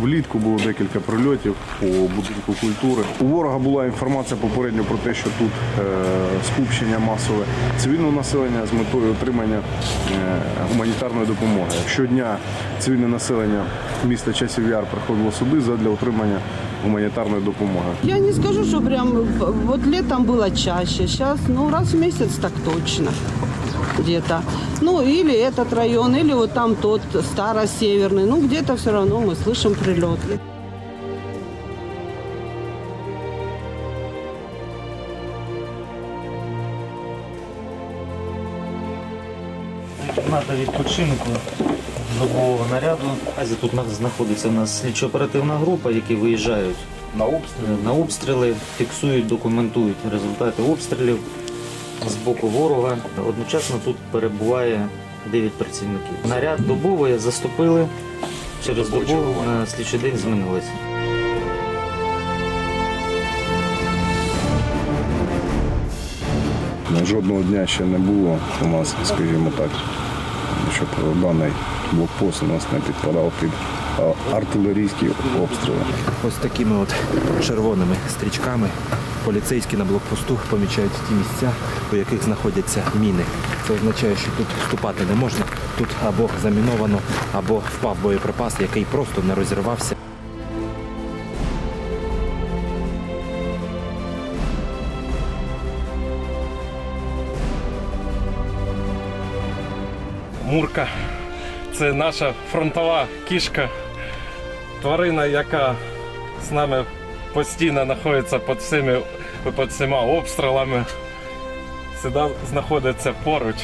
Влітку було декілька прильотів по будинку культури. У ворога була інформація попередньо про те, що тут е, скупчення масове цивільного населення з метою отримання е, гуманітарної допомоги. Щодня цивільне населення міста Часів Яр приходило сюди задля отримання гуманітарної допомоги. Я не скажу, что прям вот летом было чаще. Сейчас, ну, раз в месяц так точно где-то. Ну, или этот район, или вот там тот старо-северный. Ну, где-то все равно мы слышим прилеты. Кімната відпочинку добового наряду. Наразі тут на- знаходиться у нас слідчо-оперативна група, які виїжджають На обстріли на обстріли, фіксують, документують результати обстрілів з боку ворога. Одночасно тут перебуває 9 працівників. Наряд добовий заступили. Через добу на слідчий день змінилися. жодного дня ще не було у нас, скажімо так, щоб даний блокпост у нас не підпадав під артилерійські обстріли. Ось такими от червоними стрічками поліцейські на блокпосту помічають ті місця, у яких знаходяться міни. Це означає, що тут вступати не можна. Тут або заміновано, або впав боєприпас, який просто не розірвався. Мурка це наша фронтова кішка, тварина, яка з нами постійно знаходиться під всіми, під всіма обстрілами, завжди знаходиться поруч.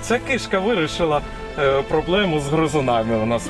Ця кишка вирішила е, проблему з гризунами у нас.